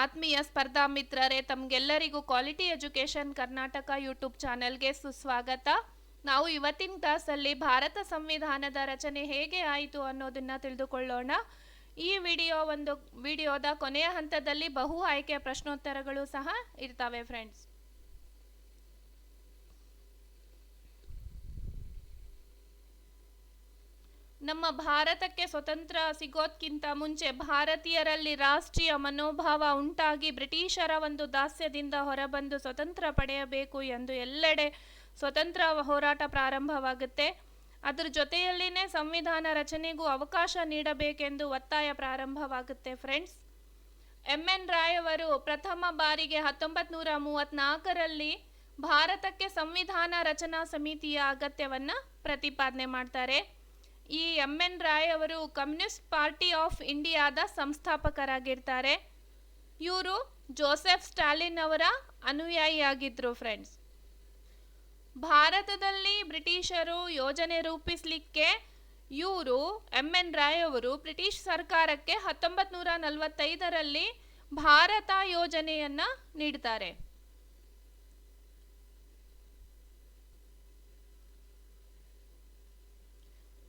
ಆತ್ಮೀಯ ಸ್ಪರ್ಧಾ ಮಿತ್ರರೇ, ತಮಗೆಲ್ಲರಿಗೂ ಕ್ವಾಲಿಟಿ ಎಜುಕೇಷನ್ ಕರ್ನಾಟಕ ಯೂಟ್ಯೂಬ್ ಚಾನೆಲ್ಗೆ ಸುಸ್ವಾಗತ. ನಾವು ಇವತ್ತಿನ ಕ್ಲಾಸಲ್ಲಿ ಭಾರತ ಸಂವಿಧಾನದ ರಚನೆ ಹೇಗೆ ಆಯಿತು ಅನ್ನೋದನ್ನ ತಿಳಿದುಕೊಳ್ಳೋಣ. ಈ ವಿಡಿಯೋ ಒಂದು, ವಿಡಿಯೋದ ಕೊನೆಯ ಹಂತದಲ್ಲಿ ಬಹು ಆಯ್ಕೆಯ ಪ್ರಶ್ನೋತ್ತರಗಳು ಸಹ ಇರ್ತವೆ ಫ್ರೆಂಡ್ಸ್ ನಮ್ಮ ಭಾರತಕ್ಕೆ ಸ್ವತಂತ್ರ ಸಿಗೋದ್ಕಿಂತ ಮುಂಚೆ ಭಾರತೀಯರಲ್ಲಿ ರಾಷ್ಟ್ರೀಯ ಮನೋಭಾವ ಉಂಟಾಗಿ ಬ್ರಿಟಿಷರ ಒಂದು ದಾಸ್ಯದಿಂದ ಹೊರಬಂದು ಸ್ವತಂತ್ರ ಪಡೆಯಬೇಕು ಎಂದು ಎಲ್ಲೆಡೆ ಸ್ವತಂತ್ರ ಹೋರಾಟ ಪ್ರಾರಂಭವಾಗುತ್ತೆ. ಅದರ ಜೊತೆಯಲ್ಲಿನೇ ಸಂವಿಧಾನ ರಚನೆಗೂ ಅವಕಾಶ ನೀಡಬೇಕೆಂದು ಒತ್ತಾಯ ಪ್ರಾರಂಭವಾಗುತ್ತೆ ಫ್ರೆಂಡ್ಸ್. ಎಂ. ಎನ್. ರಾಯವರು ಪ್ರಥಮ ಬಾರಿಗೆ ಹತ್ತೊಂಬತ್ತು ನೂರ ಮೂವತ್ನಾಲ್ಕರಲ್ಲಿ ಭಾರತಕ್ಕೆ ಸಂವಿಧಾನ ರಚನಾ ಸಮಿತಿಯ ಅಗತ್ಯವನ್ನು ಪ್ರತಿಪಾದನೆ ಮಾಡ್ತಾರೆ. ಈ ಎಂ ಎನ್ ರಾಯ್ ಅವರು ಕಮ್ಯುನಿಸ್ಟ್ ಪಾರ್ಟಿ ಆಫ್ ಇಂಡಿಯಾದ ಸಂಸ್ಥಾಪಕರಾಗಿರ್ತಾರೆ. ಇವರು ಜೋಸೆಫ್ ಸ್ಟಾಲಿನ್ ಅವರ ಅನುಯಾಯಿಯಾಗಿದ್ದರು ಫ್ರೆಂಡ್ಸ್. ಭಾರತದಲ್ಲಿ ಬ್ರಿಟಿಷರು ಯೋಜನೆ ರೂಪಿಸಲಿಕ್ಕೆ ಇವರು ಎಂ ಎನ್ ರಾಯ್ ಅವರು ಬ್ರಿಟಿಷ್ ಸರ್ಕಾರಕ್ಕೆ ಹತ್ತೊಂಬತ್ತು ನೂರ ನಲವತ್ತೈದರಲ್ಲಿ ಭಾರತ ಯೋಜನೆಯನ್ನು ನೀಡ್ತಾರೆ.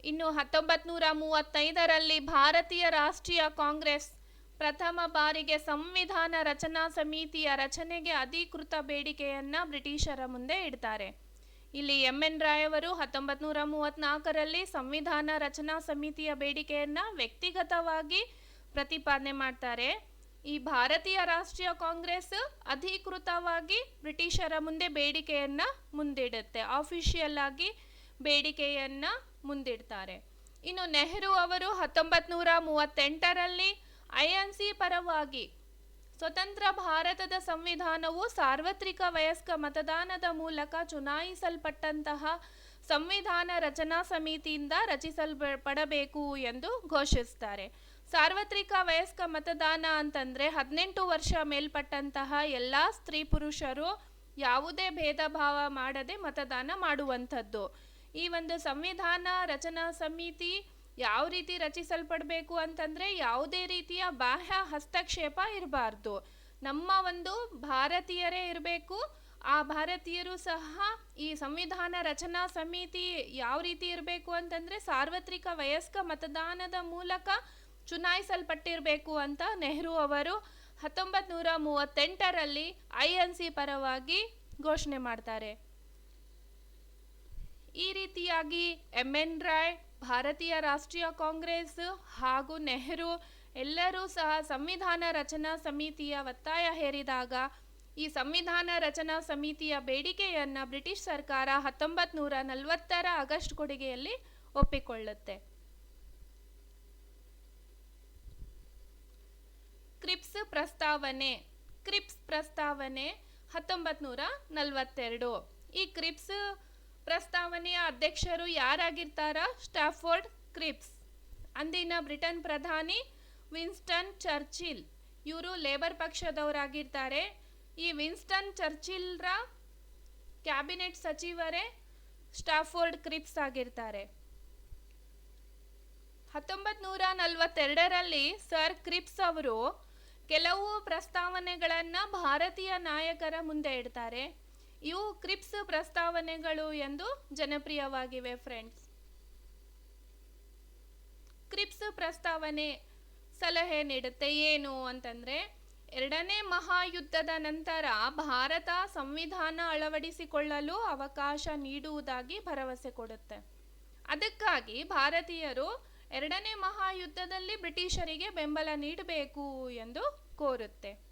ಇನ್ನು ಹತ್ತೊಂಬತ್ತು ನೂರ ಮೂವತ್ತೈದರಲ್ಲಿ ಭಾರತೀಯ ರಾಷ್ಟ್ರೀಯ ಕಾಂಗ್ರೆಸ್ ಪ್ರಥಮ ಬಾರಿಗೆ ಸಂವಿಧಾನ ರಚನಾ ಸಮಿತಿಯ ರಚನೆಗೆ ಅಧಿಕೃತ ಬೇಡಿಕೆಯನ್ನು ಬ್ರಿಟಿಷರ ಮುಂದೆ ಇಡ್ತಾರೆ. ಇಲ್ಲಿ ಎಂ ಎನ್ ಅವರು ಹತ್ತೊಂಬತ್ತು ನೂರ ಮೂವತ್ತ್ನಾಲ್ಕರಲ್ಲಿ ಸಂವಿಧಾನ ರಚನಾ ಸಮಿತಿಯ ಬೇಡಿಕೆಯನ್ನು ವ್ಯಕ್ತಿಗತವಾಗಿ ಪ್ರತಿಪಾದನೆ ಮಾಡ್ತಾರೆ. ಈ ಭಾರತೀಯ ರಾಷ್ಟ್ರೀಯ ಕಾಂಗ್ರೆಸ್ ಅಧಿಕೃತವಾಗಿ ಬ್ರಿಟಿಷರ ಮುಂದೆ ಬೇಡಿಕೆಯನ್ನು ಮುಂದಿಡುತ್ತೆ. ಆಫಿಷಿಯಲ್ ಆಗಿ ಬೇಡಿಕೆಯನ್ನ ಮುಂದಿಡ್ತಾರೆ. ಇನ್ನು ನೆಹರು ಅವರು ಹತ್ತೊಂಬತ್ತು ನೂರ ಮೂವತ್ತೆಂಟರಲ್ಲಿ ಐ ಎನ್ ಸಿ ಪರವಾಗಿ ಸ್ವತಂತ್ರ ಭಾರತದ ಸಂವಿಧಾನವು ಸಾರ್ವತ್ರಿಕ ವಯಸ್ಕ ಮತದಾನದ ಮೂಲಕ ಚುನಾಯಿಸಲ್ಪಟ್ಟಂತಹ ಸಂವಿಧಾನ ರಚನಾ ಸಮಿತಿಯಿಂದ ರಚಿಸಲ್ಪಡಬೇಕು ಎಂದು ಘೋಷಿಸ್ತಾರೆ. ಸಾರ್ವತ್ರಿಕ ವಯಸ್ಕ ಮತದಾನ ಅಂತಂದ್ರೆ ಹದಿನೆಂಟು ವರ್ಷ ಮೇಲ್ಪಟ್ಟಂತಹ ಎಲ್ಲ ಸ್ತ್ರೀ ಪುರುಷರು ಯಾವುದೇ ಭೇದ ಭಾವ ಮಾಡದೆ ಮತದಾನ ಮಾಡುವಂಥದ್ದು. ಈ ಒಂದು ಸಂವಿಧಾನ ರಚನಾ ಸಮಿತಿ ಯಾವ ರೀತಿ ರಚಿಸಲ್ಪಡಬೇಕು ಅಂತಂದ್ರೆ ಯಾವುದೇ ರೀತಿಯ ಬಾಹ್ಯ ಹಸ್ತಕ್ಷೇಪ ಇರಬಾರ್ದು. ನಮ್ಮ ಒಂದು ಭಾರತೀಯರೇ ಇರಬೇಕು. ಆ ಭಾರತೀಯರು ಸಹ ಈ ಸಂವಿಧಾನ ರಚನಾ ಸಮಿತಿ ಯಾವ ರೀತಿ ಇರಬೇಕು ಅಂತಂದ್ರೆ ಸಾರ್ವತ್ರಿಕ ವಯಸ್ಕ ಮತದಾನದ ಮೂಲಕ ಚುನಾಯಿಸಲ್ಪಟ್ಟಿರಬೇಕು ಅಂತ ನೆಹರು ಅವರು ಹತ್ತೊಂಬತ್ತು ನೂರ ಮೂವತ್ತೆಂಟರಲ್ಲಿ ಐ ಎನ್ ಸಿ ಪರವಾಗಿ ಘೋಷಣೆ ಮಾಡ್ತಾರೆ. ಈ ರೀತಿಯಾಗಿ ಎಂ ಎನ್ ರಾಯ್, ಭಾರತೀಯ ರಾಷ್ಟ್ರೀಯ ಕಾಂಗ್ರೆಸ್ ಹಾಗೂ ನೆಹರು ಎಲ್ಲರೂ ಸಹ ಸಂವಿಧಾನ ರಚನಾ ಸಮಿತಿಯ ಒತ್ತಾಯ ಹೇರಿದಾಗ ಈ ಸಂವಿಧಾನ ರಚನಾ ಸಮಿತಿಯ ಬೇಡಿಕೆಯನ್ನ ಬ್ರಿಟಿಷ್ ಸರ್ಕಾರ ಹತ್ತೊಂಬತ್ತು ನೂರ ನಲವತ್ತರ ಆಗಸ್ಟ್ ಕೊಡುಗೆಯಲ್ಲಿ ಒಪ್ಪಿಕೊಳ್ಳುತ್ತೆ. ಕ್ರಿಪ್ಸ್ ಪ್ರಸ್ತಾವನೆ ಕ್ರಿಪ್ಸ್ ಪ್ರಸ್ತಾವನೆ ಹತ್ತೊಂಬತ್ತು ನೂರ ನಲವತ್ತೆರಡು. ಈ ಕ್ರಿಪ್ಸ್ ಪ್ರಸ್ತಾವನೆಯ ಅಧ್ಯಕ್ಷರು ಯಾರಾಗಿರ್ತಾರ ಸ್ಟಾಫೋರ್ಡ್ ಕ್ರಿಪ್ಸ್. ಅಂದಿನ ಬ್ರಿಟನ್ ಪ್ರಧಾನಿ ವಿನ್ಸ್ಟನ್ ಚರ್ಚಿಲ್, ಇವರು ಲೇಬರ್ ಪಕ್ಷದವರಾಗಿರ್ತಾರೆ. ಈ ವಿನ್ಸ್ಟನ್ ಚರ್ಚಿಲ್ರ ಕ್ಯಾಬಿನೆಟ್ ಸಚಿವರೇ ಸ್ಟಾಫೋರ್ಡ್ ಕ್ರಿಪ್ಸ್ ಆಗಿರ್ತಾರೆ. ಹತ್ತೊಂಬತ್ತು ನೂರ ನಲವತ್ತೆರಡರಲ್ಲಿ ಸರ್ ಕ್ರಿಪ್ಸ್ ಅವರು ಕೆಲವು ಪ್ರಸ್ತಾವನೆಗಳನ್ನು ಭಾರತೀಯ ನಾಯಕರ ಮುಂದೆ ಇಡ್ತಾರೆ. ಇವು ಕ್ರಿಪ್ಸ್ ಪ್ರಸ್ತಾವನೆಗಳು ಎಂದು ಜನಪ್ರಿಯವಾಗಿವೆ ಫ್ರೆಂಡ್ಸ್ ಕ್ರಿಪ್ಸ್ ಪ್ರಸ್ತಾವನೆ ಸಲಹೆ ನೀಡುತ್ತೆ ಏನು ಅಂತಂದ್ರೆ, ಎರಡನೇ ಮಹಾಯುದ್ಧದ ನಂತರ ಭಾರತ ಸಂವಿಧಾನ ಅಳವಡಿಸಿಕೊಳ್ಳಲು ಅವಕಾಶ ನೀಡುವುದಾಗಿ ಭರವಸೆ ಕೊಡುತ್ತೆ. ಅದಕ್ಕಾಗಿ ಭಾರತೀಯರು ಎರಡನೇ ಮಹಾಯುದ್ಧದಲ್ಲಿ ಬ್ರಿಟಿಷರಿಗೆ ಬೆಂಬಲ ನೀಡಬೇಕು ಎಂದು ಕೋರುತ್ತೆ.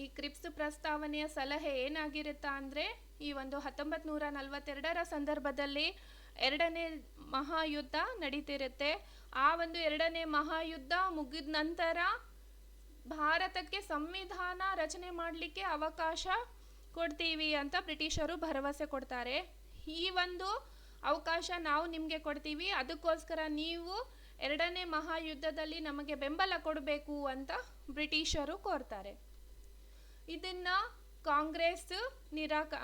ಈ ಕ್ರಿಪ್ಸ್ ಪ್ರಸ್ತಾವನೆಯ ಸಲಹೆ ಏನಾಗಿರುತ್ತಾ ಅಂದರೆ, ಈ ಒಂದು ಹತ್ತೊಂಬತ್ತು ನೂರ ನಲವತ್ತೆರಡರ ಸಂದರ್ಭದಲ್ಲಿ ಎರಡನೇ ಮಹಾಯುದ್ಧ ನಡೀತಿರುತ್ತೆ. ಆ ಒಂದು ಎರಡನೇ ಮಹಾಯುದ್ಧ ಮುಗಿದ ನಂತರ ಭಾರತಕ್ಕೆ ಸಂವಿಧಾನ ರಚನೆ ಮಾಡಲಿಕ್ಕೆ ಅವಕಾಶ ಕೊಡ್ತೀವಿ ಅಂತ ಬ್ರಿಟಿಷರು ಭರವಸೆ ಕೊಡ್ತಾರೆ. ಈ ಒಂದು ಅವಕಾಶ ನಾವು ನಿಮಗೆ ಕೊಡ್ತೀವಿ. ಅದಕ್ಕೋಸ್ಕರ ನೀವು ಎರಡನೇ ಮಹಾಯುದ್ಧದಲ್ಲಿ ನಮಗೆ ಬೆಂಬಲ ಕೊಡಬೇಕು ಅಂತ ಬ್ರಿಟಿಷರು ಕೋರ್ತಾರೆ. ಇದನ್ನ ಕಾಂಗ್ರೆಸ್ ನಿರಾಕ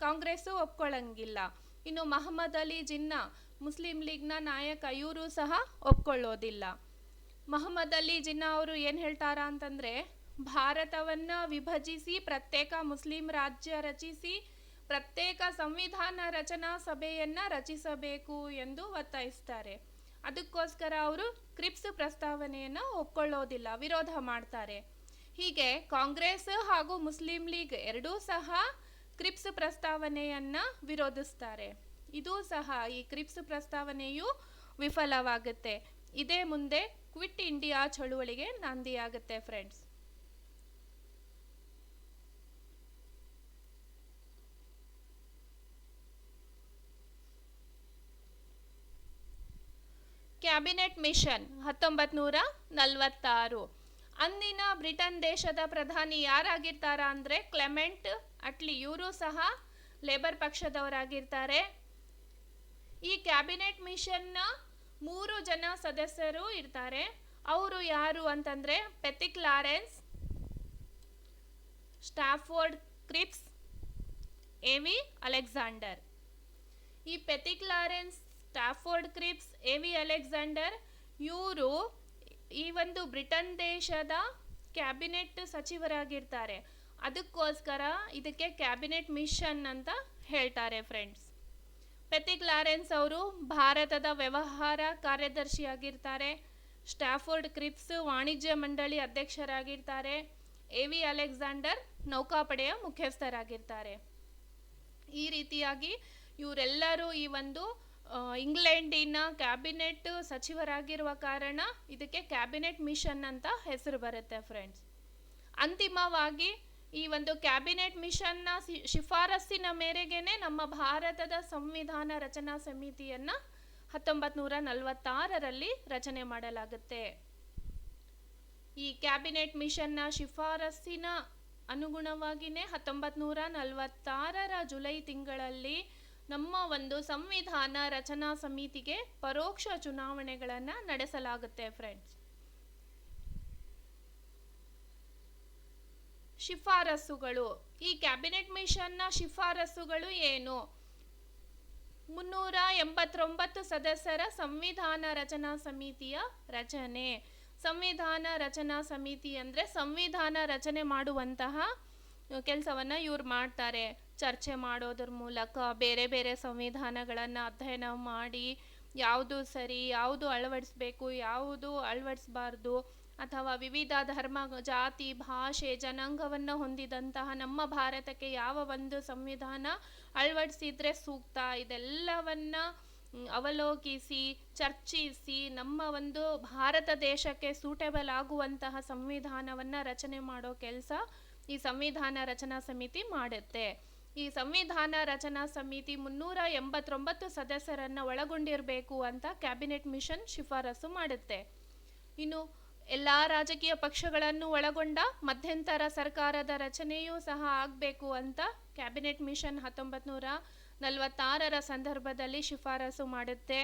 ಕಾಂಗ್ರೆಸ್ ಒಪ್ಕೊಳ್ಳಂಗಿಲ್ಲ ಇನ್ನು ಮಹಮ್ಮದ್ ಅಲಿ ಜಿನ್ನಾ ಮುಸ್ಲಿಂ ಲೀಗ್ನ ನಾಯಕ ಇವರು ಸಹ ಒಪ್ಕೊಳ್ಳೋದಿಲ್ಲ. ಮೊಹಮ್ಮದ್ ಅಲಿ ಜಿನ್ನಾ ಅವರು ಏನು ಹೇಳ್ತಾರ ಅಂತಂದರೆ, ಭಾರತವನ್ನು ವಿಭಜಿಸಿ ಪ್ರತ್ಯೇಕ ಮುಸ್ಲಿಂ ರಾಜ್ಯ ರಚಿಸಿ ಪ್ರತ್ಯೇಕ ಸಂವಿಧಾನ ರಚನಾ ಸಭೆಯನ್ನು ರಚಿಸಬೇಕು ಎಂದು ಒತ್ತಾಯಿಸ್ತಾರೆ. ಅದಕ್ಕೋಸ್ಕರ ಅವರು ಕ್ರಿಪ್ಸ್ ಪ್ರಸ್ತಾವನೆಯನ್ನು ಒಪ್ಕೊಳ್ಳೋದಿಲ್ಲ, ವಿರೋಧ ಮಾಡ್ತಾರೆ. ಹೀಗೆ ಕಾಂಗ್ರೆಸ್ ಹಾಗೂ ಮುಸ್ಲಿಂ ಲೀಗ್ ಎರಡೂ ಸಹ ಕ್ರಿಪ್ಸ್ ಪ್ರಸ್ತಾವನೆಯನ್ನು ವಿರೋಧಿಸ್ತಾರೆ. ಇದು ಸಹ ಈ ಕ್ರಿಪ್ಸ್ ಪ್ರಸ್ತಾವನೆಯು ವಿಫಲವಾಗುತ್ತೆ. ಇದೇ ಮುಂದೆ ಕ್ವಿಟ್ ಇಂಡಿಯಾ ಚಳುವಳಿಗೆ ನಾಂದಿಯಾಗುತ್ತೆ ಫ್ರೆಂಡ್ಸ್. ಕ್ಯಾಬಿನೆಟ್ ಮಿಷನ್ ಹತ್ತೊಂಬತ್ತು ನೂರ ನಲವತ್ತಾರು. ಅಂದಿನ ಬ್ರಿಟನ್ ದೇಶದ ಪ್ರಧಾನಿ ಯಾರಾಗಿರ್ತಾರ ಅಂದರೆ ಕ್ಲೆಮೆಂಟ್ ಅಟ್ಲಿ ಇವರು ಸಹ ಲೇಬರ್ ಪಕ್ಷದವರಾಗಿರ್ತಾರೆ. ಈ ಕ್ಯಾಬಿನೆಟ್ ಮಿಷನ್ನ ಮೂರು ಜನ ಸದಸ್ಯರು ಇರ್ತಾರೆ. ಅವರು ಯಾರು ಅಂತಂದರೆ Pethick Lawrence, Stafford Cripps, A V Alexander. ಈ Pethick Lawrence, Stafford Cripps, A V Alexander ಇವರು ಈ ಒಂದು ಬ್ರಿಟನ್ ದೇಶದ ಕ್ಯಾಬಿನೆಟ್ ಸಚಿವರಾಗಿರ್ತಾರೆ. ಅದಕ್ಕೋಸ್ಕರ ಇದಕ್ಕೆ ಕ್ಯಾಬಿನೆಟ್ ಮಿಷನ್ ಅಂತ ಹೇಳ್ತಾರೆ ಫ್ರೆಂಡ್ಸ್. ಪೆತಿಕ್ ಲಾರೆನ್ಸ್ ಅವರು ಭಾರತದ ವ್ಯವಹಾರ ಕಾರ್ಯದರ್ಶಿಯಾಗಿರ್ತಾರೆ. ಸ್ಟಾಫೋರ್ಡ್ ಕ್ರಿಪ್ಸ್ ವಾಣಿಜ್ಯ ಮಂಡಳಿ ಅಧ್ಯಕ್ಷರಾಗಿರ್ತಾರೆ. ಎ ವಿ ಅಲೆಕ್ಸಾಂಡರ್ ನೌಕಾಪಡೆಯ ಮುಖ್ಯಸ್ಥರಾಗಿರ್ತಾರೆ. ಈ ರೀತಿಯಾಗಿ ಇವರೆಲ್ಲರೂ ಈ ಒಂದು ಇಂಗ್ಲೆಂಡಿನ ಕ್ಯಾಬಿನೆಟ್ ಸಚಿವರಾಗಿರುವ ಕಾರಣ ಇದಕ್ಕೆ ಕ್ಯಾಬಿನೆಟ್ ಮಿಷನ್ ಅಂತ ಹೆಸರು ಬರುತ್ತೆ ಫ್ರೆಂಡ್ಸ್ ಅಂತಿಮವಾಗಿ ಈ ಒಂದು ಕ್ಯಾಬಿನೆಟ್ ಮಿಷನ್ನ ಶಿಫಾರಸ್ಸಿನ ಮೇರೆಗೆನೆ ನಮ್ಮ ಭಾರತದ ಸಂವಿಧಾನ ರಚನಾ ಸಮಿತಿಯನ್ನ ಹತ್ತೊಂಬತ್ತು ನೂರ ನಲವತ್ತಾರರಲ್ಲಿ ರಚನೆ ಮಾಡಲಾಗುತ್ತೆ. ಈ ಕ್ಯಾಬಿನೆಟ್ ಮಿಷನ್ನ ಶಿಫಾರಸ್ಸಿನ ಅನುಗುಣವಾಗಿಯೇ ಹತ್ತೊಂಬತ್ತು ನೂರ ನಲವತ್ತಾರರ ಜುಲೈ ತಿಂಗಳಲ್ಲಿ ನಮ್ಮ ಒಂದು ಸಂವಿಧಾನ ರಚನಾ ಸಮಿತಿಗೆ ಪರೋಕ್ಷ ಚುನಾವಣೆಗಳನ್ನು ನಡೆಸಲಾಗುತ್ತೆ ಫ್ರೆಂಡ್ಸ್ ಶಿಫಾರಸುಗಳು. ಈ ಕ್ಯಾಬಿನೆಟ್ ಮಿಷನ್ನ ಶಿಫಾರಸುಗಳು ಏನು? ಮುನ್ನೂರ ಎಂಬತ್ತೊಂಬತ್ತು ಸದಸ್ಯರ ಸಂವಿಧಾನ ರಚನಾ ಸಮಿತಿಯ ರಚನೆ. ಸಂವಿಧಾನ ರಚನಾ ಸಮಿತಿ ಅಂದರೆ ಸಂವಿಧಾನ ರಚನೆ ಮಾಡುವಂತಹ ಕೆಲಸವನ್ನು ಇವ್ರು ಮಾಡ್ತಾರೆ. ಚರ್ಚೆ ಮಾಡೋದ್ರ ಮೂಲಕ ಬೇರೆ ಬೇರೆ ಸಂವಿಧಾನಗಳನ್ನು ಅಧ್ಯಯನ ಮಾಡಿ ಯಾವುದು ಸರಿ, ಯಾವುದು ಅಳವಡಿಸ್ಬೇಕು, ಯಾವುದು ಅಳವಡಿಸ್ಬಾರ್ದು ಅಥವಾ ವಿವಿಧ ಧರ್ಮ, ಜಾತಿ, ಭಾಷೆ, ಜನಾಂಗವನ್ನು ಹೊಂದಿದಂತಹ ನಮ್ಮ ಭಾರತಕ್ಕೆ ಯಾವ ಒಂದು ಸಂವಿಧಾನ ಅಳವಡಿಸಿದ್ರೆ ಸೂಕ್ತ? ಇದೆಲ್ಲವನ್ನ ಅವಲೋಕಿಸಿ, ಚರ್ಚಿಸಿ ನಮ್ಮ ಒಂದು ಭಾರತ ದೇಶಕ್ಕೆ ಸೂಟೇಬಲ್ ಆಗುವಂತಹ ಸಂವಿಧಾನವನ್ನು ರಚನೆ ಮಾಡೋ ಕೆಲಸ ಈ ಸಂವಿಧಾನ ರಚನಾ ಸಮಿತಿ ಮಾಡುತ್ತೆ. ಈ ಸಂವಿಧಾನ ರಚನಾ ಸಮಿತಿ ಮುನ್ನೂರ ಎಂಬತ್ತೊಂಬತ್ತು ಸದಸ್ಯರನ್ನು ಒಳಗೊಂಡಿರಬೇಕು ಅಂತ ಕ್ಯಾಬಿನೆಟ್ ಮಿಷನ್ ಶಿಫಾರಸು ಮಾಡುತ್ತೆ. ಇನ್ನು ಎಲ್ಲ ರಾಜಕೀಯ ಪಕ್ಷಗಳನ್ನು ಒಳಗೊಂಡ ಮಧ್ಯಂತರ ಸರ್ಕಾರದ ರಚನೆಯೂ ಸಹ ಆಗಬೇಕು ಅಂತ ಕ್ಯಾಬಿನೆಟ್ ಮಿಷನ್ ಹತ್ತೊಂಬತ್ತು ನೂರ ನಲವತ್ತಾರರ ಸಂದರ್ಭದಲ್ಲಿ ಶಿಫಾರಸು ಮಾಡುತ್ತೆ.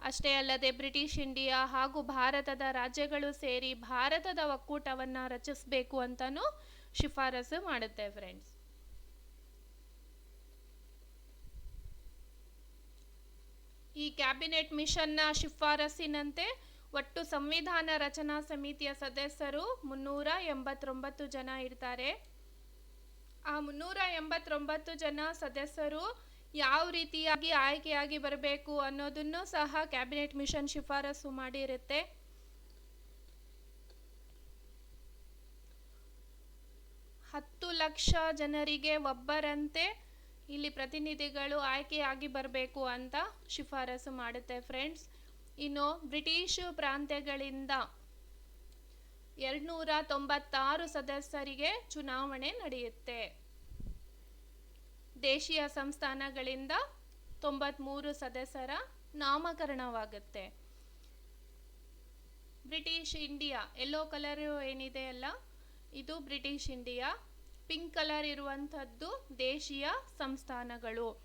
ಅಷ್ಟೇ ಅಲ್ಲದೆ ಬ್ರಿಟಿಷ್ ಇಂಡಿಯಾ ಹಾಗೂ ಭಾರತದ ರಾಜ್ಯಗಳು ಸೇರಿ ಭಾರತದ ಒಕ್ಕೂಟವನ್ನು ರಚಿಸಬೇಕು ಅಂತಲೂ ಶಿಫಾರಸು ಮಾಡುತ್ತೆ ಫ್ರೆಂಡ್ಸ್ ಈ ಕ್ಯಾಬಿನೆಟ್ ಮಿಷನ್ನ ಶಿಫಾರಸ್ಸಿನಂತೆ ಒಟ್ಟು ಸಂವಿಧಾನ ರಚನಾ ಸಮಿತಿಯ ಸದಸ್ಯರು ಮುನ್ನೂರ ಎಂಬತ್ತೊಂಬತ್ತು ಜನ ಇರ್ತಾರೆ. ಆ ಮುನ್ನೂರ ಎಂಬತ್ತೊಂಬತ್ತು ಜನ ಸದಸ್ಯರು ಯಾವ ರೀತಿಯಾಗಿ ಆಯ್ಕೆಯಾಗಿ ಬರಬೇಕು ಅನ್ನೋದನ್ನು ಸಹ ಕ್ಯಾಬಿನೆಟ್ ಮಿಷನ್ ಶಿಫಾರಸು ಮಾಡಿರುತ್ತೆ. ಹತ್ತು ಲಕ್ಷ ಜನರಿಗೆ ಒಬ್ಬರಂತೆ ಇಲ್ಲಿ ಪ್ರತಿನಿಧಿಗಳು ಆಯ್ಕೆಯಾಗಿ ಬರಬೇಕು ಅಂತ ಶಿಫಾರಸು ಮಾಡುತ್ತೆ ಫ್ರೆಂಡ್ಸ್ ಇನ್ನು ಬ್ರಿಟಿಷ್ ಪ್ರಾಂತ್ಯಗಳಿಂದ ಎರಡ್ನೂರ ತೊಂಬತ್ತಾರು ಸದಸ್ಯರಿಗೆ ಚುನಾವಣೆ ನಡೆಯುತ್ತೆ. ದೇಶೀಯ ಸಂಸ್ಥಾನಗಳಿಂದ ತೊಂಬತ್ಮೂರು ಸದಸ್ಯರ ನಾಮಕರಣವಾಗುತ್ತೆ. ಬ್ರಿಟಿಷ್ ಇಂಡಿಯಾ ಎಲ್ಲೋ ಕಲರ್ ಏನಿದೆ ಅಲ್ಲ ಇದು ಬ್ರಿಟಿಷ್ ಇಂಡಿಯಾ. ಪಿಂಕ್ ಕಲರ್ ಇರುವಂಥದ್ದು ದೇಶೀಯ ಸಂಸ್ಥಾನಗಳು.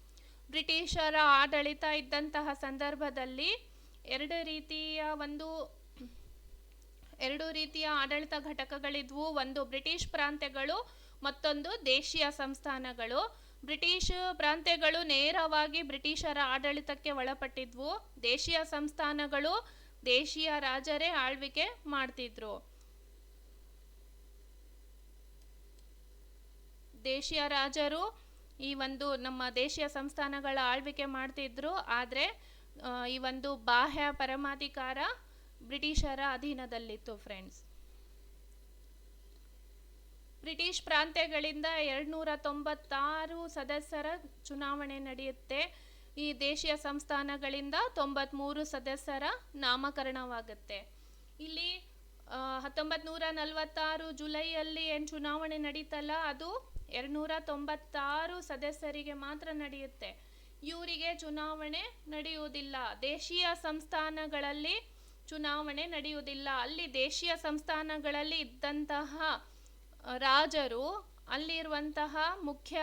ಬ್ರಿಟಿಷರ ಆಡಳಿತ ಇದ್ದಂತಹ ಸಂದರ್ಭದಲ್ಲಿ ಎರಡು ರೀತಿಯ ಒಂದು, ಎರಡು ರೀತಿಯ ಆಡಳಿತ ಘಟಕಗಳಿದ್ವು. ಒಂದು ಬ್ರಿಟಿಷ್ ಪ್ರಾಂತ್ಯಗಳು, ಮತ್ತೊಂದು ದೇಶೀಯ ಸಂಸ್ಥಾನಗಳು. ಬ್ರಿಟಿಷ್ ಪ್ರಾಂತ್ಯಗಳು ನೇರವಾಗಿ ಬ್ರಿಟಿಷರ ಆಡಳಿತಕ್ಕೆ ಒಳಪಟ್ಟಿದ್ವು. ದೇಶೀಯ ಸಂಸ್ಥಾನಗಳು ದೇಶೀಯ ರಾಜರೇ ಆಳ್ವಿಕೆ ಮಾಡ್ತಿದ್ರು. ದೇಶೀಯ ರಾಜರು ಈ ಒಂದು ನಮ್ಮ ದೇಶೀಯ ಸಂಸ್ಥಾನಗಳ ಆಳ್ವಿಕೆ ಮಾಡ್ತಿದ್ರು. ಆದರೆ ಈ ಒಂದು ಬಾಹ್ಯ ಪರಮಾಧಿಕಾರ ಬ್ರಿಟಿಷರ ಅಧೀನದಲ್ಲಿತ್ತು ಫ್ರೆಂಡ್ಸ್ ಬ್ರಿಟಿಷ್ ಪ್ರಾಂತ್ಯಗಳಿಂದ ಎರಡ್ನೂರ ತೊಂಬತ್ತಾರು ಸದಸ್ಯರ ಚುನಾವಣೆ ನಡೆಯುತ್ತೆ. ಈ ದೇಶೀಯ ಸಂಸ್ಥಾನಗಳಿಂದ ತೊಂಬತ್ಮೂರು ಸದಸ್ಯರ ನಾಮಕರಣವಾಗುತ್ತೆ. ಇಲ್ಲಿ ಹತ್ತೊಂಬತ್ತು ನೂರ ನಲವತ್ತಾರು ಜುಲೈಯಲ್ಲಿ ಏನು ಚುನಾವಣೆ ನಡೀತಲ್ಲ, ಅದು ಎರಡ್ನೂರ ತೊಂಬತ್ತಾರು ಸದಸ್ಯರಿಗೆ ಮಾತ್ರ ನಡೆಯುತ್ತೆ. ಇವರಿಗೆ ಚುನಾವಣೆ ನಡೆಯುವುದಿಲ್ಲ. ದೇಶೀಯ ಸಂಸ್ಥಾನಗಳಲ್ಲಿ ಚುನಾವಣೆ ನಡೆಯುವುದಿಲ್ಲ. ಅಲ್ಲಿ ದೇಶೀಯ ಸಂಸ್ಥಾನಗಳಲ್ಲಿ ಇದ್ದಂತಹ ರಾಜರು, ಅಲ್ಲಿರುವಂತಹ ಮುಖ್ಯ,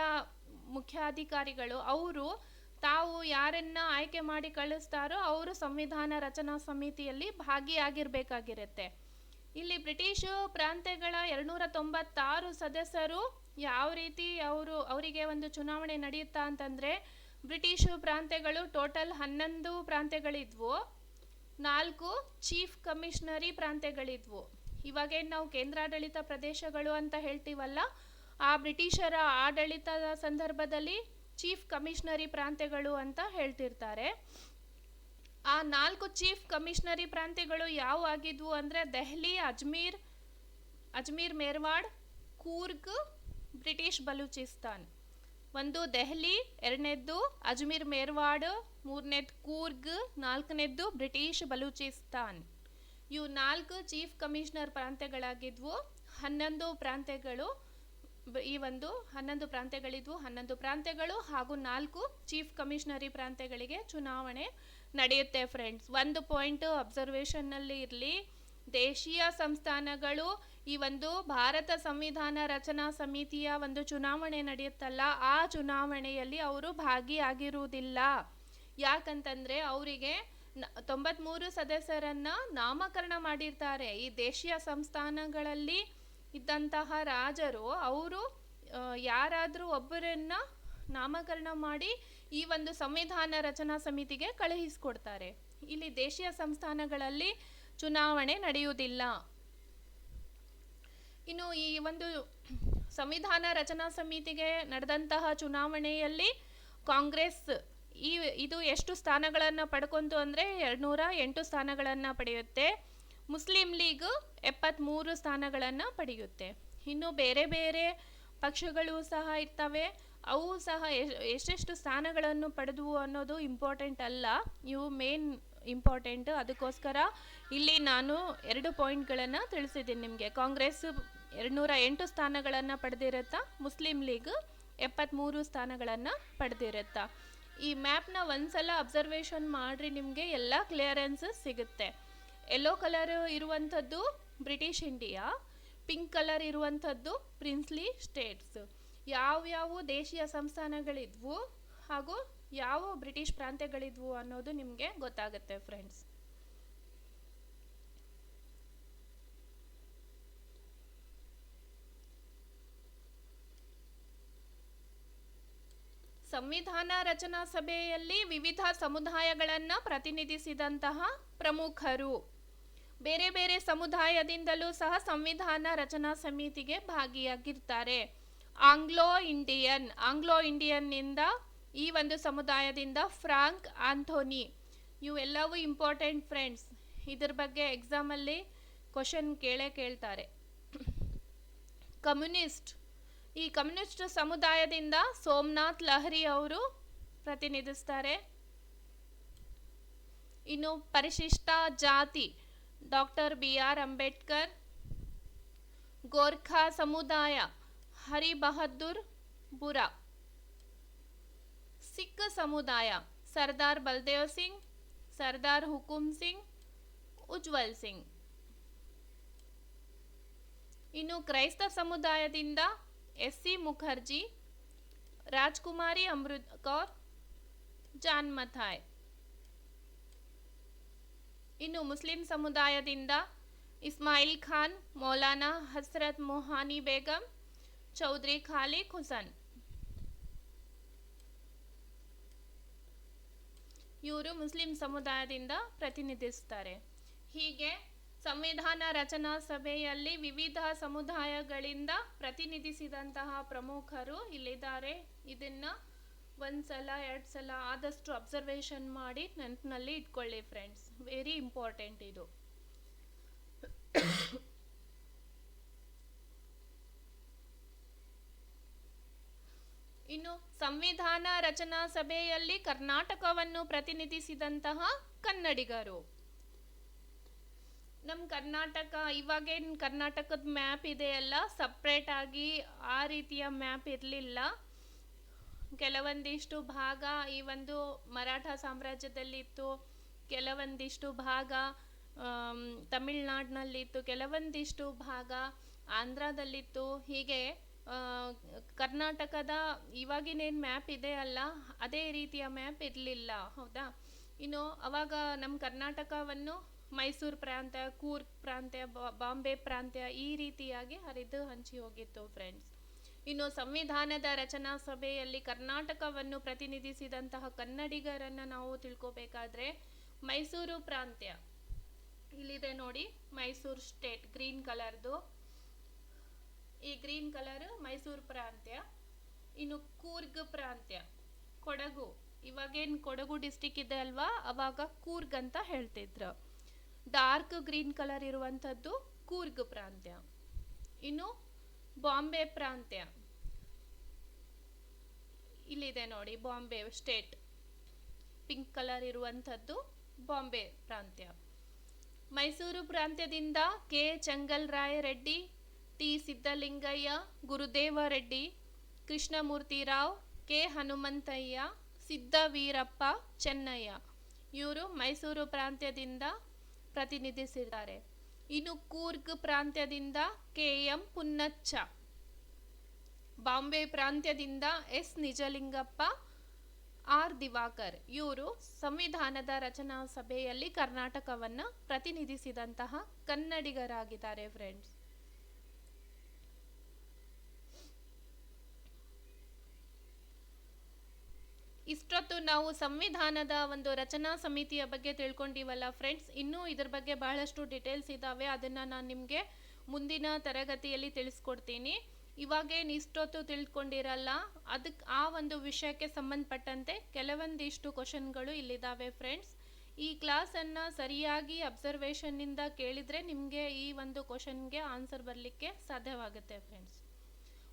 ಮುಖ್ಯಾಧಿಕಾರಿಗಳು, ಅವರು ತಾವು ಯಾರನ್ನ ಆಯ್ಕೆ ಮಾಡಿ ಕಳಿಸ್ತಾರೋ ಅವರು ಸಂವಿಧಾನ ರಚನಾ ಸಮಿತಿಯಲ್ಲಿ ಭಾಗಿಯಾಗಿರ್ಬೇಕಾಗಿರುತ್ತೆ. ಇಲ್ಲಿ ಬ್ರಿಟಿಷ್ ಪ್ರಾಂತ್ಯಗಳ ಎರಡ್ನೂರ ತೊಂಬತ್ತಾರು ಸದಸ್ಯರು ಯಾವ ರೀತಿ ಅವರು, ಅವರಿಗೆ ಒಂದು ಚುನಾವಣೆ ನಡೆಯುತ್ತಾ ಅಂತಂದರೆ ಬ್ರಿಟಿಷು ಪ್ರಾಂತ್ಯಗಳು ಟೋಟಲ್ ಹನ್ನೊಂದು ಪ್ರಾಂತ್ಯಗಳಿದ್ವು, ನಾಲ್ಕು ಚೀಫ್ ಕಮಿಷನರಿ ಪ್ರಾಂತ್ಯಗಳಿದ್ವು. ಇವಾಗೇನು ನಾವು ಕೇಂದ್ರಾಡಳಿತ ಪ್ರದೇಶಗಳು ಅಂತ ಹೇಳ್ತೀವಲ್ಲ, ಆ ಬ್ರಿಟಿಷರ ಆಡಳಿತದ ಸಂದರ್ಭದಲ್ಲಿ ಚೀಫ್ ಕಮಿಷನರಿ ಪ್ರಾಂತ್ಯಗಳು ಅಂತ ಹೇಳ್ತಿರ್ತಾರೆ. ಆ ನಾಲ್ಕು ಚೀಫ್ ಕಮಿಷನರಿ ಪ್ರಾಂತ್ಯಗಳು ಯಾವ ಆಗಿದ್ವು ಅಂದರೆ ದೆಹಲಿ, ಅಜ್ಮೀರ್ ಅಜ್ಮೀರ್ ಮೇರ್ವಾಡ್, ಕೂರ್ಗ್ ಬ್ರಿಟಿಷ್ ಬಲೂಚಿಸ್ತಾನ್. ಒಂದು ದೆಹಲಿ, ಎರಡನೇದ್ದು ಅಜ್ಮೀರ್ ಮೇರ್ವಾಡ್, ಮೂರನೇದು ಕೂರ್ಗ್, ನಾಲ್ಕನೇದ್ದು ಬ್ರಿಟಿಷ್ ಬಲೂಚಿಸ್ತಾನ್. ಇವು ನಾಲ್ಕು ಚೀಫ್ ಕಮಿಷನರ್ ಪ್ರಾಂತ್ಯಗಳಾಗಿದ್ವು. ಹನ್ನೊಂದು ಪ್ರಾಂತ್ಯಗಳು, ಈ ಒಂದು ಹನ್ನೊಂದು ಪ್ರಾಂತ್ಯಗಳಿದ್ವು. ಹನ್ನೊಂದು ಪ್ರಾಂತ್ಯಗಳು ಹಾಗೂ ನಾಲ್ಕು ಚೀಫ್ ಕಮಿಷನರಿ ಪ್ರಾಂತ್ಯಗಳಿಗೆ ಚುನಾವಣೆ ನಡೆಯುತ್ತೆ ಫ್ರೆಂಡ್ಸ್ ಒಂದು ಪಾಯಿಂಟ್ ಅಬ್ಸರ್ವೇಷನ್ನಲ್ಲಿ ಇರಲಿ. ದೇಶೀಯ ಸಂಸ್ಥಾನಗಳು ಈ ಒಂದು ಭಾರತ ಸಂವಿಧಾನ ರಚನಾ ಸಮಿತಿಯ ಒಂದು ಚುನಾವಣೆ ನಡೆಯುತ್ತಲ್ಲ, ಆ ಚುನಾವಣೆಯಲ್ಲಿ ಅವರು ಭಾಗಿಯಾಗಿರುವುದಿಲ್ಲ. ಯಾಕಂತಂದರೆ ಅವರಿಗೆ ತೊಂಬತ್ಮೂರು ಸದಸ್ಯರನ್ನ ನಾಮಕರಣ ಮಾಡಿರ್ತಾರೆ. ಈ ದೇಶೀಯ ಸಂಸ್ಥಾನಗಳಲ್ಲಿ ಇದ್ದಂತಹ ರಾಜರು, ಅವರು ಯಾರಾದರೂ ಒಬ್ಬರನ್ನ ನಾಮಕರಣ ಮಾಡಿ ಈ ಒಂದು ಸಂವಿಧಾನ ರಚನಾ ಸಮಿತಿಗೆ ಕಳುಹಿಸಿಕೊಡ್ತಾರೆ. ಇಲ್ಲಿ ದೇಶೀಯ ಸಂಸ್ಥಾನಗಳಲ್ಲಿ ಚುನಾವಣೆ ನಡೆಯುವುದಿಲ್ಲ. ಇನ್ನು ಈ ಒಂದು ಸಂವಿಧಾನ ರಚನಾ ಸಮಿತಿಗೆ ನಡೆದಂತಹ ಚುನಾವಣೆಯಲ್ಲಿ ಕಾಂಗ್ರೆಸ್ ಈ ಇದು ಎಷ್ಟು ಸ್ಥಾನಗಳನ್ನು ಪಡ್ಕೊಂತು ಅಂದರೆ ಎರಡುನೂರ ಎಂಟು ಸ್ಥಾನಗಳನ್ನು ಪಡೆಯುತ್ತೆ. ಮುಸ್ಲಿಂ ಲೀಗ್ ಎಪ್ಪತ್ತ್ಮೂರು ಸ್ಥಾನಗಳನ್ನು ಪಡೆಯುತ್ತೆ. ಇನ್ನು ಬೇರೆ ಬೇರೆ ಪಕ್ಷಗಳು ಸಹ ಇರ್ತವೆ. ಅವು ಸಹ ಎಷ್ಟೆಷ್ಟು ಸ್ಥಾನಗಳನ್ನು ಪಡೆದವು ಅನ್ನೋದು ಇಂಪಾರ್ಟೆಂಟ್ ಅಲ್ಲ. ಇವು ಮೇನ್ ಇಂಪಾರ್ಟೆಂಟ್ ಅದಕ್ಕೋಸ್ಕರ ಇಲ್ಲಿ ನಾನು ಎರಡು ಪಾಯಿಂಟ್ಗಳನ್ನು ತಿಳಿಸಿದ್ದೀನಿ ನಿಮಗೆ. ಕಾಂಗ್ರೆಸ್ ಎರಡುನೂರ ಎಂಟು ಸ್ಥಾನಗಳನ್ನು ಪಡೆದಿರುತ್ತಾ. ಮುಸ್ಲಿಂ ಲೀಗ್ ಎಪ್ಪತ್ತ್ಮೂರು ಸ್ಥಾನಗಳನ್ನು ಪಡೆದಿರುತ್ತಾ. ಈ ಮ್ಯಾಪ್ನ ಒಂದ್ಸಲ ಅಬ್ಸರ್ವೇಷನ್ ಮಾಡಿರಿ, ನಿಮಗೆ ಎಲ್ಲ ಕ್ಲಿಯರೆನ್ಸ್ ಸಿಗುತ್ತೆ. ಯೆಲ್ಲೋ ಕಲರ್ ಇರುವಂಥದ್ದು ಬ್ರಿಟಿಷ್ ಇಂಡಿಯಾ ಪಿಂಕ್ ಕಲರ್ ಇರುವಂಥದ್ದು ಪ್ರಿನ್ಸ್ಲಿ ಸ್ಟೇಟ್ಸ್ ಯಾವ್ಯಾವ ದೇಶೀಯ ಸಂಸ್ಥಾನಗಳಿದ್ವು ಹಾಗೂ ಯಾವ ಬ್ರಿಟಿಷ್ ಪ್ರಾಂತ್ಯಗಳಿದ್ವು ಅನ್ನೋದು ನಿಮಗೆ ಗೊತ್ತಾಗುತ್ತೆ ಫ್ರೆಂಡ್ಸ್ ಸಂವಿಧಾನ ರಚನಾ ಸಭೆಯಲ್ಲಿ ವಿವಿಧ ಸಮುದಾಯಗಳನ್ನು ಪ್ರತಿನಿಧಿಸಿದಂತಹ ಪ್ರಮುಖರು. ಬೇರೆ ಬೇರೆ ಸಮುದಾಯದಿಂದಲೂ ಸಹ ಸಂವಿಧಾನ ರಚನಾ ಸಮಿತಿಗೆ ಭಾಗಿಯಾಗಿರ್ತಾರೆ. ಆಂಗ್ಲೋ ಇಂಡಿಯನ್, ಆಂಗ್ಲೋ ಇಂಡಿಯನ್ನಿಂದ ಈ ಒಂದು ಸಮುದಾಯದಿಂದ ಫ್ರಾಂಕ್ ಆಂಥೋನಿ, ಇವೆಲ್ಲವೂ ಇಂಪಾರ್ಟೆಂಟ್ ಫ್ರೆಂಡ್ಸ್. ಇದ್ರ ಬಗ್ಗೆ ಎಕ್ಸಾಮಲ್ಲಿ ಕ್ವಶನ್ ಕೇಳೇ ಕೇಳ್ತಾರೆ. ಕಮ್ಯುನಿಸ್ಟ್ ಈ ಕಮ್ಯುನಿಸ್ಟ್ ಸಮುದಾಯದಿಂದ ಸೋಮನಾಥ್ ಲಹರಿ ಅವರು ಪ್ರತಿನಿಧಿಸ್ತಾರೆ. ಇನ್ನು ಪರಿಶಿಷ್ಟ ಜಾತಿ doctor B R Ambedkar, Gorkha ಸಮುದಾಯ ಹರಿ ಬಹದ್ದೂರ್ ಬುರಾ, ಸಿಖ್ ಸಮುದಾಯ ಸರ್ದಾರ್ ಬಲ್ದೇವ್ ಸಿಂಗ್, ಸರ್ದಾರ್ ಹುಕುಮ್ ಸಿಂಗ್, ಉಜ್ವಲ್ ಸಿಂಗ್. ಇನ್ನು ಕ್ರೈಸ್ತ ಸಮುದಾಯದಿಂದ S C Mukherjee Rajkumari Amrit Kaur John Matthai ಇನ್ನು ಮುಸ್ಲಿಂ ಸಮುದಾಯದಿಂದ ಇಸ್ಮಾಯಿಲ್ ಖಾನ್ ಮೌಲಾನಾ ಹಸ್ರತ್ ಮೊಹಾನಿ ಬೇಗಂ ಚೌಧರಿ ಖಾಲಿಕ್ ಹುಸನ್ ಇವರು ಮುಸ್ಲಿಂ ಸಮುದಾಯದಿಂದ ಪ್ರತಿನಿಧಿಸ್ತಾರೆ ಹೀಗೆ ಸಂವಿಧಾನ ರಚನಾ ಸಭೆಯಲ್ಲಿ ವಿವಿಧ ಸಮುದಾಯಗಳಿಂದ ಪ್ರತಿನಿಧಿಸಿದಂತಹ ಪ್ರಮುಖರು ಇಲ್ಲಿದ್ದಾರೆ. ಇದನ್ನ ಒಂದ್ಸಲ ಎರಡು ಸಲ ಆದಷ್ಟು ಅಬ್ಸರ್ವೇಷನ್ ಮಾಡಿ ನೆನಪಿನಲ್ಲಿ ಇಟ್ಕೊಳ್ಳಿ ಫ್ರೆಂಡ್ಸ್ ವೆರಿ ಇಂಪಾರ್ಟೆಂಟ್ ಇದು. ಇನ್ನು ಸಂವಿಧಾನ ರಚನಾ ಸಭೆಯಲ್ಲಿ ಕರ್ನಾಟಕವನ್ನು ಪ್ರತಿನಿಧಿಸಿದಂತಹ ಕನ್ನಡಿಗರು. ನಮ್ಮ ಕರ್ನಾಟಕ, ಇವಾಗೇನು ಕರ್ನಾಟಕದ ಮ್ಯಾಪ್ ಇದೆಯಲ್ಲ ಸಪ್ರೇಟ್ ಆಗಿ ಆ ರೀತಿಯ ಮ್ಯಾಪ್ ಇರಲಿಲ್ಲ. ಕೆಲವೊಂದಿಷ್ಟು ಭಾಗ ಈ ಒಂದು ಮರಾಠ ಸಾಮ್ರಾಜ್ಯದಲ್ಲಿತ್ತು, ಕೆಲವೊಂದಿಷ್ಟು ಭಾಗ ತಮಿಳ್ನಾಡಿನಲ್ಲಿತ್ತು, ಕೆಲವೊಂದಿಷ್ಟು ಭಾಗ ಆಂಧ್ರದಲ್ಲಿತ್ತು. ಹೀಗೆ ಕರ್ನಾಟಕದ ಇವಾಗಿನೇನು ಮ್ಯಾಪ್ ಇದೆ ಅಲ್ಲ, ಅದೇ ರೀತಿಯ ಮ್ಯಾಪ್ ಇರಲಿಲ್ಲ, ಹೌದಾ? ಇನ್ನು ಅವಾಗ ನಮ್ಮ ಕರ್ನಾಟಕವನ್ನು ಮೈಸೂರು ಪ್ರಾಂತ್ಯ ಕೂರ್ಗ್ ಪ್ರಾಂತ್ಯ ಬಾಂಬೆ ಪ್ರಾಂತ್ಯ ಈ ರೀತಿಯಾಗಿ ಹರಿದು ಹಂಚಿ ಹೋಗಿತ್ತು ಫ್ರೆಂಡ್ಸ್ ಇನ್ನು ಸಂವಿಧಾನದ ರಚನಾ ಸಭೆಯಲ್ಲಿ ಕರ್ನಾಟಕವನ್ನು ಪ್ರತಿನಿಧಿಸಿದಂತಹ ಕನ್ನಡಿಗರನ್ನು ನಾವು ತಿಳ್ಕೊಬೇಕಾದ್ರೆ ಮೈಸೂರು ಪ್ರಾಂತ್ಯ. ಇಲ್ಲಿದೆ ನೋಡಿ ಮೈಸೂರು ಸ್ಟೇಟ್ ಗ್ರೀನ್ ಕಲರ್ದು ಈ ಗ್ರೀನ್ ಕಲರ್ ಮೈಸೂರು ಪ್ರಾಂತ್ಯ. ಇನ್ನು ಕೂರ್ಗ್ ಪ್ರಾಂತ್ಯ, ಕೊಡಗು. ಇವಾಗೇನು ಕೊಡಗು ಡಿಸ್ಟಿಕ್ ಇದೆ ಅಲ್ವಾ? ಅವಾಗ ಕೂರ್ಗ್ ಅಂತ ಹೇಳ್ತಿದ್ರು. ಡಾರ್ಕ್ ಗ್ರೀನ್ ಕಲರ್ ಇರುವಂಥದ್ದು ಕೂರ್ಗ್ ಪ್ರಾಂತ್ಯ. ಇನ್ನು ಬಾಂಬೆ ಪ್ರಾಂತ್ಯ. ಇಲ್ಲಿದೆ ನೋಡಿ ಬಾಂಬೆ ಸ್ಟೇಟ್. ಪಿಂಕ್ ಕಲರ್ ಇರುವಂಥದ್ದು ಬಾಂಬೆ ಪ್ರಾಂತ್ಯ. Mysuru ಪ್ರಾಂತ್ಯದಿಂದ K. Changalaraya Reddy, T. Siddalingaiah Gurudeva Reddy, Krishnamurthy Rao, K. Hanumanthaiah Siddha Veerappa Chennaiah. ಇವರು ಮೈಸೂರು ಪ್ರಾಂತ್ಯದಿಂದ ಪ್ರತಿನಿಧಿಸಿದ್ದಾರೆ. ಇನ್ನು ಕೂರ್ಗ್ ಪ್ರಾಂತ್ಯದಿಂದ ಕೆಎಂ ಪುನ್ನಚ್ಚ, ಬಾಂಬೆ ಪ್ರಾಂತ್ಯದಿಂದ ಎಸ್ ನಿಜಲಿಂಗಪ್ಪ, ಆರ್ ದಿವಾಕರ್ ಇವರು ಸಂವಿಧಾನದ ರಚನಾ ಸಭೆಯಲ್ಲಿ ಕರ್ನಾಟಕವನ್ನು ಪ್ರತಿನಿಧಿಸಿದಂತಹ ಕನ್ನಡಿಗರಾಗಿದ್ದಾರೆ ಫ್ರೆಂಡ್ಸ್ ಇಷ್ಟೊತ್ತು ನಾವು ಸಂವಿಧಾನದ ಒಂದು ರಚನಾ ಸಮಿತಿಯ ಬಗ್ಗೆ ತಿಳ್ಕೊಂಡಿವಲ್ಲ ಫ್ರೆಂಡ್ಸ್. ಇನ್ನೂ ಇದ್ರ ಬಗ್ಗೆ ಬಹಳಷ್ಟು ಡೀಟೇಲ್ಸ್ ಇದ್ದಾವೆ ಅದನ್ನು ನಾನು ನಿಮಗೆ ಮುಂದಿನ ತರಗತಿಯಲ್ಲಿ ತಿಳಿಸ್ಕೊಡ್ತೀನಿ. ಇವಾಗೇನು ಇಷ್ಟೊತ್ತು ತಿಳ್ಕೊಂಡಿರಲ್ಲ ಅದಕ್ಕೆ ಆ ಒಂದು ವಿಷಯಕ್ಕೆ ಸಂಬಂಧಪಟ್ಟಂತೆ ಕೆಲವೊಂದಿಷ್ಟು ಕ್ವಶನ್ಗಳು ಇಲ್ಲಿದ್ದಾವೆ ಫ್ರೆಂಡ್ಸ್. ಈ ಕ್ಲಾಸನ್ನು ಸರಿಯಾಗಿ ಅಬ್ಸರ್ವೇಷನ್ನಿಂದ ಕೇಳಿದರೆ ನಿಮಗೆ ಈ ಒಂದು ಕ್ವಶನ್ಗೆ ಆನ್ಸರ್ ಬರಲಿಕ್ಕೆ ಸಾಧ್ಯವಾಗುತ್ತೆ ಫ್ರೆಂಡ್ಸ್.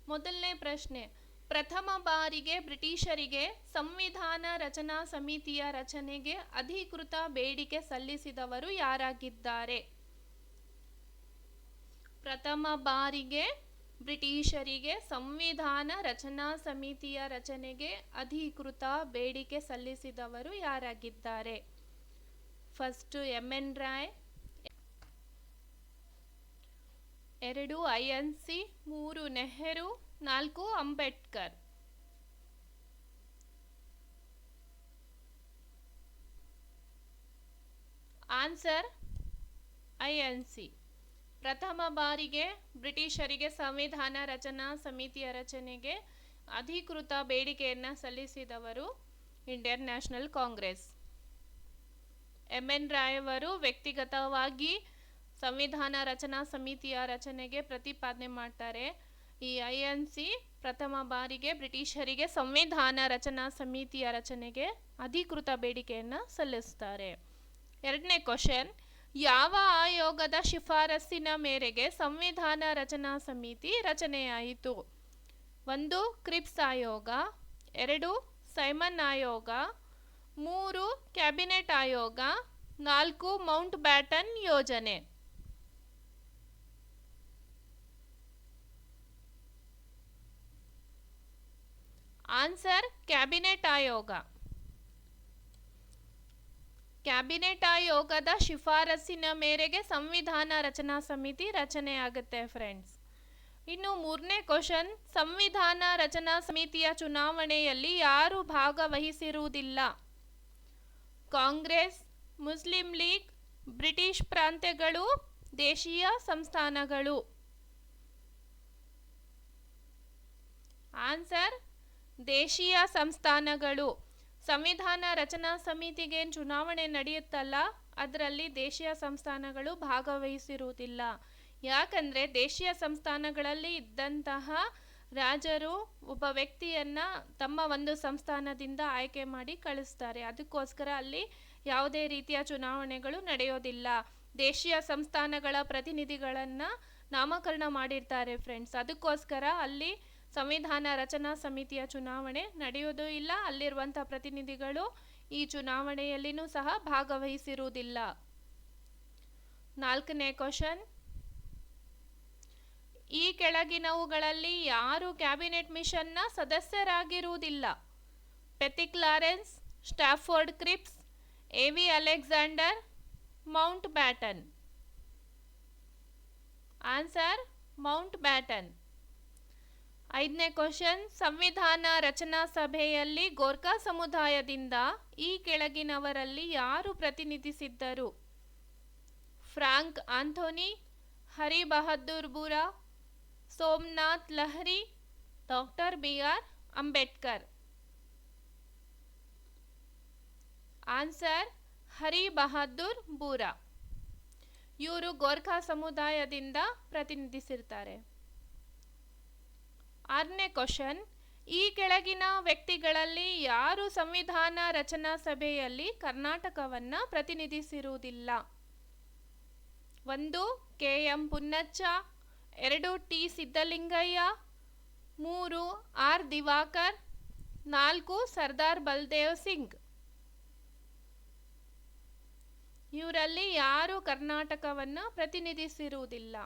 ಮೊದಲನೇ ಪ್ರಶ್ನೆ ಪ್ರಥಮ ಬಾರಿಗೆ ಬ್ರಿಟಿಷರಿಗೆ ಸಂವಿಧಾನ ರಚನಾ ಸಮಿತಿಯ ರಚನೆಗೆ ಅಧಿಕೃತ ಬೇಡಿಕೆ ಸಲ್ಲಿಸಿದವರು ಯಾರಾಗಿದ್ದಾರೆ? ಪ್ರಥಮ ಬಾರಿಗೆ ಬ್ರಿಟಿಷರಿಗೆ ಸಂವಿಧಾನ ರಚನಾ ಸಮಿತಿಯ ರಚನೆಗೆ ಅಧಿಕೃತ ಬೇಡಿಕೆ ಸಲ್ಲಿಸಿದವರು ಯಾರಾಗಿದ್ದಾರೆ? First M. ಎನ್. ರಾಯ್, ಎರಡು ಐ ಎನ್ ಸಿ, ಮೂರು ನೆಹರು ನಾಲ್ಕು, Ambedkar. Answer, I N C. ಪ್ರಥಮ ಬಾರಿಗೆ ಬ್ರಿಟಿಷರಿಗೆ ಸಂವಿಧಾನ ರಚನಾ ಸಮಿತಿಯ ರಚನೆಗೆ ಅಧಿಕೃತ ಬೇಡಿಕೆಯನ್ನು ಸಲ್ಲಿಸಿದವರು Indian National Congress. M N Roy ಅವರು ವ್ಯಕ್ತಿಗತವಾಗಿ ಸಂವಿಧಾನ ರಚನಾ ಸಮಿತಿಯ ರಚನೆಗೆ ಪ್ರತಿಪಾದನೆ ಮಾಡ್ತಾರೆ. ಈ ಐ ಎನ್ ಸಿ ಪ್ರಥಮ ಬಾರಿಗೆ ಬ್ರಿಟಿಷರಿಗೆ ಸಂವಿಧಾನ ರಚನಾ ಸಮಿತಿಯ ರಚನೆಗೆ ಅಧಿಕೃತ ಬೇಡಿಕೆಯನ್ನು ಸಲ್ಲಿಸ್ತಾರೆ ಎರಡನೇ ಕ್ವಶನ್, ಯಾವ ಆಯೋಗದ ಶಿಫಾರಸ್ಸಿನ ಮೇರೆಗೆ ಸಂವಿಧಾನ ರಚನಾ ಸಮಿತಿ ರಚನೆಯಾಯಿತು? ಒಂದು, ಕ್ರಿಪ್ಸ್ ಆಯೋಗ, ಎರಡು, ಸೈಮನ್ ಆಯೋಗ, ಮೂರು, ಕ್ಯಾಬಿನೆಟ್ ಆಯೋಗ, ನಾಲ್ಕು, ಮೌಂಟ್ ಬ್ಯಾಟನ್ ಯೋಜನೆ. ಆನ್ಸರ್ ಕ್ಯಾಬಿನೆಟ್ ಆಯೋಗ ಕ್ಯಾಬಿನೆಟ್ ಆಯೋಗದ ಶಿಫಾರಸ್ಸಿನ ಮೇರೆಗೆ ಸಂವಿಧಾನ ರಚನಾ ಸಮಿತಿ ರಚನೆಯಾಗುತ್ತೆ ಫ್ರೆಂಡ್ಸ್ ಇನ್ನು ಮೂರನೇ ಕ್ವಶನ್ ಸಂವಿಧಾನ ರಚನಾ ಸಮಿತಿಯ ಚುನಾವಣೆಯಲ್ಲಿ ಯಾರು ಭಾಗವಹಿಸಿರುವುದಿಲ್ಲ ಕಾಂಗ್ರೆಸ್ ಮುಸ್ಲಿಂ ಲೀಗ್ ಬ್ರಿಟಿಷ್ ಪ್ರಾಂತ್ಯಗಳು ದೇಶೀಯ ಸಂಸ್ಥಾನಗಳು ಆನ್ಸರ್ ದೇಶೀಯ ಸಂಸ್ಥಾನಗಳು, ಸಂವಿಧಾನ ರಚನಾ ಸಮಿತಿಗೆ ಚುನಾವಣೆ ನಡೆಯುತ್ತಲ್ಲ, ಅದರಲ್ಲಿ ದೇಶೀಯ ಸಂಸ್ಥಾನಗಳು ಭಾಗವಹಿಸಿರುವುದಿಲ್ಲ. ಯಾಕಂದರೆ ದೇಶೀಯ ಸಂಸ್ಥಾನಗಳಲ್ಲಿ ಇದ್ದಂತಹ ರಾಜರು ಒಬ್ಬ ವ್ಯಕ್ತಿಯನ್ನ ತಮ್ಮ ಒಂದು ಸಂಸ್ಥಾನದಿಂದ ಆಯ್ಕೆ ಮಾಡಿ ಕಳಿಸ್ತಾರೆ. ಅದಕ್ಕೋಸ್ಕರ ಅಲ್ಲಿ ಯಾವುದೇ ರೀತಿಯ ಚುನಾವಣೆಗಳು ನಡೆಯೋದಿಲ್ಲ. ದೇಶೀಯ ಸಂಸ್ಥಾನಗಳ ಪ್ರತಿನಿಧಿಗಳನ್ನು ನಾಮಕರಣ ಮಾಡಿರ್ತಾರೆ ಫ್ರೆಂಡ್ಸ್ ಅದಕ್ಕೋಸ್ಕರ ಅಲ್ಲಿ ಸಂವಿಧಾನ ರಚನಾ ಸಮಿತಿಯ ಚುನಾವಣೆ ನಡೆಯುವುದೂ ಇಲ್ಲ. ಅಲ್ಲಿರುವಂಥ ಪ್ರತಿನಿಧಿಗಳು ಈ ಚುನಾವಣೆಯಲ್ಲಿನೂ ಸಹ ಭಾಗವಹಿಸಿರುವುದಿಲ್ಲ. ನಾಲ್ಕನೇ ಕ್ವಶನ್. ಈ ಕೆಳಗಿನವುಗಳಲ್ಲಿ ಯಾರು ಕ್ಯಾಬಿನೆಟ್ ಮಿಷನ್ನ ಸದಸ್ಯರಾಗಿರುವುದಿಲ್ಲ. Pethick Lawrence, Stafford Cripps, A V Alexander, Mountbatten. Answer Mountbatten. ಐದನೇ ಕ್ವಶನ್, ಸಂವಿಧಾನ ರಚನಾ ಸಭೆಯಲ್ಲಿ ಗೋರ್ಖಾ ಸಮುದಾಯದಿಂದ ಈ ಕೆಳಗಿನವರಲ್ಲಿ ಯಾರು ಪ್ರತಿನಿಧಿಸಿದ್ದರು? Frank Anthony Hari Bahadur Boora, Somnath Lahiri, doctor B R Ambedkar. Answer Hari Bahadur Boora. ಇವರು ಗೋರ್ಖಾ ಸಮುದಾಯದಿಂದ ಪ್ರತಿನಿಧಿಸಿರ್ತಾರೆ. ಆರನೇ ಕ್ವಶನ್, ಈ ಕೆಳಗಿನ ವ್ಯಕ್ತಿಗಳಲ್ಲಿ ಯಾರು ಸಂವಿಧಾನ ರಚನಾ ಸಭೆಯಲ್ಲಿ ಕರ್ನಾಟಕವನ್ನ ಪ್ರತಿನಿಧಿಸಿರುವುದಿಲ್ಲ? ಒಂದು, ಕೆ ಎಂ ಪುನ್ನಚ್ಚ, ಎರಡು, ಟಿ ಸಿದ್ದಲಿಂಗಯ್ಯ ಮೂರು, ಆರ್ ದಿವಾಕರ್, ನಾಲ್ಕು, ಸರ್ದಾರ್ ಬಲ್ದೇವ್ ಸಿಂಗ್. ಇವರಲ್ಲಿ ಯಾರು ಕರ್ನಾಟಕವನ್ನು ಪ್ರತಿನಿಧಿಸಿರುವುದಿಲ್ಲ?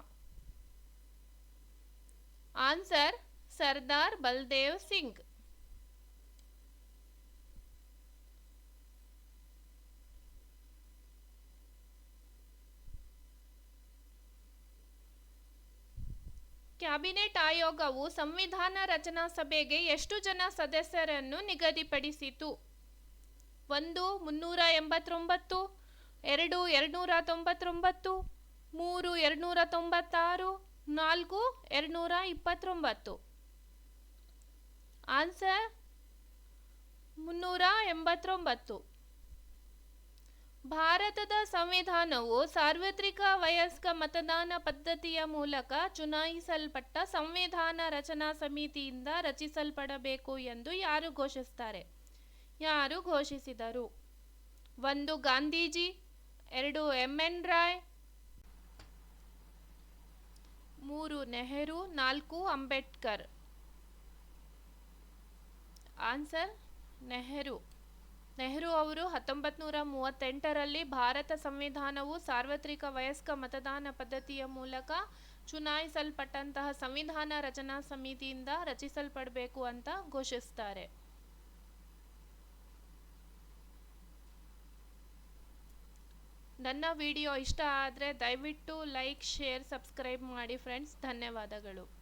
ಆನ್ಸರ್ ಸರ್ದಾರ್ ಬಲ್ದೇವ್ ಸಿಂಗ್. ಕ್ಯಾಬಿನೆಟ್ ಆಯೋಗವು ಸಂವಿಧಾನ ರಚನಾ ಸಭೆಗೆ ಎಷ್ಟು ಜನ ಸದಸ್ಯರನ್ನು ನಿಗದಿಪಡಿಸಿತು? ಒಂದು, ಮುನ್ನೂರ ಎಂಬತ್ತೊಂಬತ್ತು, ಎರಡು, ಎರಡುನೂರ ತೊಂಬತ್ತೊಂಬತ್ತು, ಮೂರು, ಎರಡುನೂರ ತೊಂಬತ್ತಾರು, ನಾಲ್ಕು, ಎರಡುನೂರ ಇಪ್ಪತ್ತೊಂಬತ್ತು. ಆನ್ಸರ್ ಮುನ್ನೂರ ಎಂಬತ್ತೊಂಬತ್ತು. ಭಾರತದ ಸಂವಿಧಾನವು ಸಾರ್ವತ್ರಿಕ ವಯಸ್ಕ ಮತದಾನ ಪದ್ಧತಿಯ ಮೂಲಕ ಚುನಾಯಿಸಲ್ಪಟ್ಟ ಸಂವಿಧಾನ ರಚನಾ ಸಮಿತಿಯಿಂದ ರಚಿಸಲ್ಪಡಬೇಕು ಎಂದು ಯಾರು ಘೋಷಿಸ್ತಾರೆ? ಯಾರು ಘೋಷಿಸಿದರು? ಒಂದು ಗಾಂಧೀಜಿ, ಎರಡು ಎಂ ಎನ್ ರಾಯ್, ಮೂರು ನೆಹರು, ನಾಲ್ಕು ಅಂಬೇಡ್ಕರ್. ಆನ್ಸರ್, ನೆಹರು. ನೆಹರು ಅವರು ಹತ್ತೊಂಬತ್ತು ನೂರ ಮೂವತ್ತೆಂಟರಲ್ಲಿ ಭಾರತ ಸಂವಿಧಾನವು ಸಾರ್ವತ್ರಿಕ ವಯಸ್ಕ ಮತದಾನ ಪದ್ಧತಿಯ ಮೂಲಕ ಚುನಾಯಿಸಲ್ಪಟ್ಟಂತಹ ಸಂವಿಧಾನ ರಚನಾ ಸಮಿತಿಯಿಂದ ರಚಿಸಲ್ಪಡಬೇಕು ಅಂತ ಘೋಷಿಸ್ತಾರೆ. ನನ್ನ ವಿಡಿಯೋ ಇಷ್ಟ ಆದರೆ ದಯವಿಟ್ಟು ಲೈಕ್, ಶೇರ್, ಸಬ್ಸ್ಕ್ರೈಬ್ ಮಾಡಿ ಫ್ರೆಂಡ್ಸ್. ಧನ್ಯವಾದಗಳು.